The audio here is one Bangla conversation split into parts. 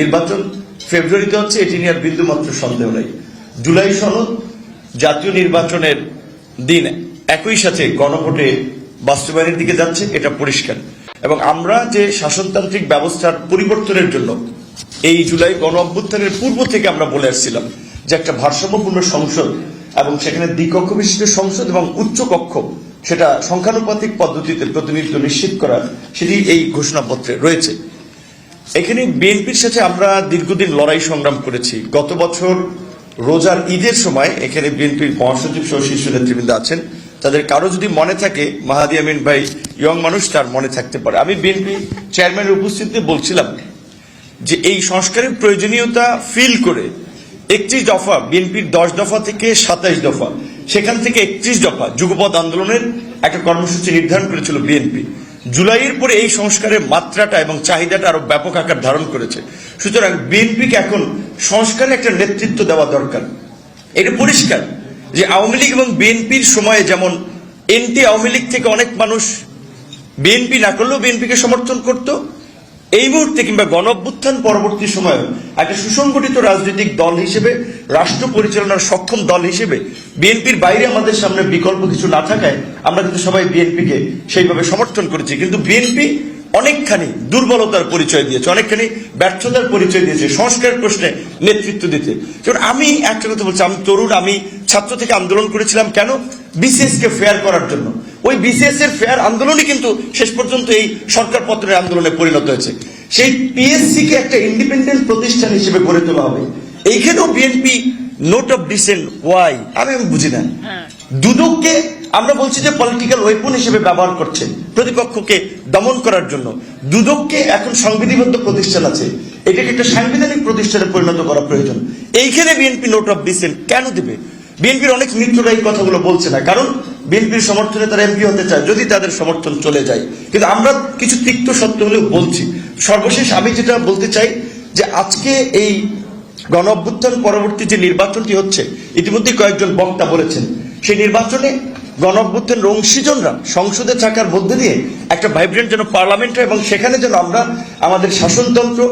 নির্বাচন ফেব্রুয়ারিতে হচ্ছে, এটি নিয়ে আর বিন্দুমাত্র সন্দেহ নেই। জুলাই সনদ জাতীয় নির্বাচনের দিন একই সাথে গণভোটে বাস্তবায়নের দিকে যাচ্ছে, এটা পরিষ্কার। এবং আমরা যে শাসনতান্ত্রিক ব্যবস্থার পরিবর্তনের জন্য এই জুলাই গণ অভ্যুত্থানের পূর্ব থেকে আমরা বলে আসছিলাম যে একটা ভারসাম্যপূর্ণ সংসদ এবং সেখানে দ্বিকক্ষ বিশিষ্ট সংসদ এবং উচ্চ কক্ষ, সেটা সংখ্যানুপাতিক পদ্ধতিতে প্রতিনিধিত্ব নিশ্চিত করা সেটি এই ঘোষণাপত্রে রয়েছে। এখানে বিএনপির সাথে আমরা দীর্ঘদিন লড়াই সংগ্রাম করেছি। গত বছর রোজার ঈদের সময় এখানে বিএনপির মহাসচিব সহ শীর্ষ নেতৃবৃন্দ আছেন। তাদের কারও যদি মনে থাকে, মাহাদি আমিন ভাই ইয়ং মানুষ, তার মনে থাকতে পারে। আমি বিএনপি চেয়ারম্যানের উপস্থিতিতে বলছিলাম যে এই সংস্কারের প্রয়োজনীয়তা ফিল করে একত্রিশ দফা, বিএনপির দশ দফা থেকে সাতাইশ দফা, সেখান থেকে একত্রিশ দফা যুগপৎ আন্দোলনের একটা কর্মসূচি নির্ধারণ করেছিল বিএনপি। জুলাইয়ের পরে এই সংস্কারের মাত্রাটা এবং চাহিদাটা আরও ব্যাপক আকার ধারণ করেছে। সুতরাং বিএনপিকে এখন সংস্কারে একটা নেতৃত্ব দেওয়া দরকার। এটা পরিষ্কার যে আওয়ামী লীগ এবং বিএনপির সময়ে যেমন এনটি আওয়ামী লীগ থেকে অনেক মানুষ বিএনপি না করলেও বিএনপিকে সমর্থন করত, এই মুহূর্তে কিংবা গণ অভ্যুত্থান পরবর্তী সময়ে একটা সুসংগঠিত রাজনৈতিক দল হিসেবে রাষ্ট্র পরিচালনার সক্ষম দল হিসেবে বিএনপির বাইরে আমাদের সামনে বিকল্প কিছু না থাকায় আমরা কিন্তু সবাই বিএনপিকে সেইভাবে সমর্থন করেছি। কিন্তু বিএনপি অনেকখানি দুর্বলতার পরিচয় দিয়েছে, অনেকখানি ব্যর্থতার পরিচয় দিয়েছে, সংস্কার প্রশ্নে নেতৃত্ব দিতে। যেমন আমি একটা কথা বলছি, আমি তরুণ, আমি ছাত্র থেকে আন্দোলন করেছিলাম কেন? বিসিএস কে ফেয়ার করার জন্য। ওই বিসিএস এর ফেয়ার আন্দোলনই কিন্তু শেষ পর্যন্ত এই সরকার পত্রের আন্দোলনে পরিণত হয়েছে। সেই পিএসসি কে একটা ইন্ডিপেন্ডেন্ট প্রতিষ্ঠান হিসেবে গড়ে তোলা হবে। এইখানেও বিএনপি নোট অফ ডিসেন্ট ওয়াই আমি আমি বুঝি না। দুদককে আমরা বলছি যে পলিটিক্যাল ওয়েপন হিসেবে ব্যবহার করছে প্রতিপক্ষকে দমন করার জন্য। দুদককে এখন সংবিধিবদ্ধ প্রতিষ্ঠান আছে। এটাকে একটা সাংবিধানিক প্রতিষ্ঠানে পরিণত করা প্রয়োজন। এইখানে বিএনপি নোট অফ ডিসেন্ট কেন দেবে? বিএনপির অনেক মিত্ররা এই কথাগুলো বলছে না। কারণ বিএনপির সমর্থনে তারা এমপি হতে চায় যদি তাদের সমর্থন চলে যায়। কিন্তু আমরা কিছু তিক্ত সত্য হলেও বলছি। সর্বশেষ আমি যেটা বলতে চাই যে আজকে এই গণ অভ্যুত্থান পরবর্তী যে নির্বাচনটি হচ্ছে ইতিমধ্যে কয়েকজন বক্তা বলেছেন, সেই নির্বাচনে গণ অভ্যুত্থানের অংশীজনরা সংসদে থাকার মধ্যে দিয়ে একটা ভাইব্রেন্ট যেন পার্লামেন্ট এবং সেখানে যেন আমরা আমাদের শাসনতন্ত্র,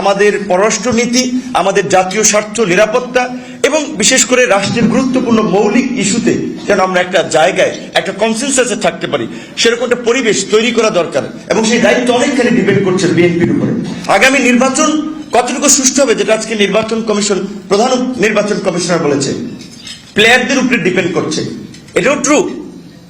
আমাদের পররাষ্ট্রনীতি, আমাদের জাতীয় স্বার্থ, নিরাপত্তা এবং বিশেষ করে রাষ্ট্রের গুরুত্বপূর্ণ মৌলিক ইস্যুতে যেন আমরা একটা জায়গায়, একটা কনসেন্সাসে থাকতে পারি, সেরকম একটা পরিবেশ তৈরি করা দরকার এবং সেই দায়িত্ব অনেকখানি ডিপেন্ড করছে বিএনপির উপরে। আগামী নির্বাচন কতটুকু সুষ্ঠু হবে যেটা আজকে নির্বাচন কমিশন, প্রধান নির্বাচন কমিশনার বলেছে? প্লেয়ারদের উপরে ডিপেন্ড করছে। এটাও ট্রু।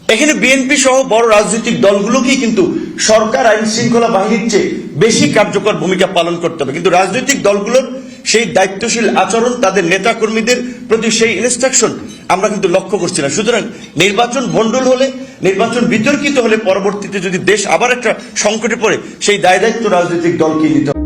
এখানে বিএনপি সহ বড় রাজনৈতিক দলগুলোকেই কিন্তু সরকার, আইন শৃঙ্খলা বাহিনীর চেয়ে বেশি কার্যকর ভূমিকা পালন করতে হবে। কিন্তু রাজনৈতিক দলগুলোর সেই দায়িত্বশীল আচরণ, তাদের নেতা কর্মীদের প্রতি সেই ইনস্ট্রাকশন আমরা কিন্তু লক্ষ্য করছি না। সুতরাং নির্বাচন ভণ্ডুল হলে, নির্বাচন বিতর্কিত হলে পরবর্তীতে যদি দেশ আবার একটা সংকটে পড়ে, সেই দায় দায়িত্ব রাজনৈতিক দলকে নিতে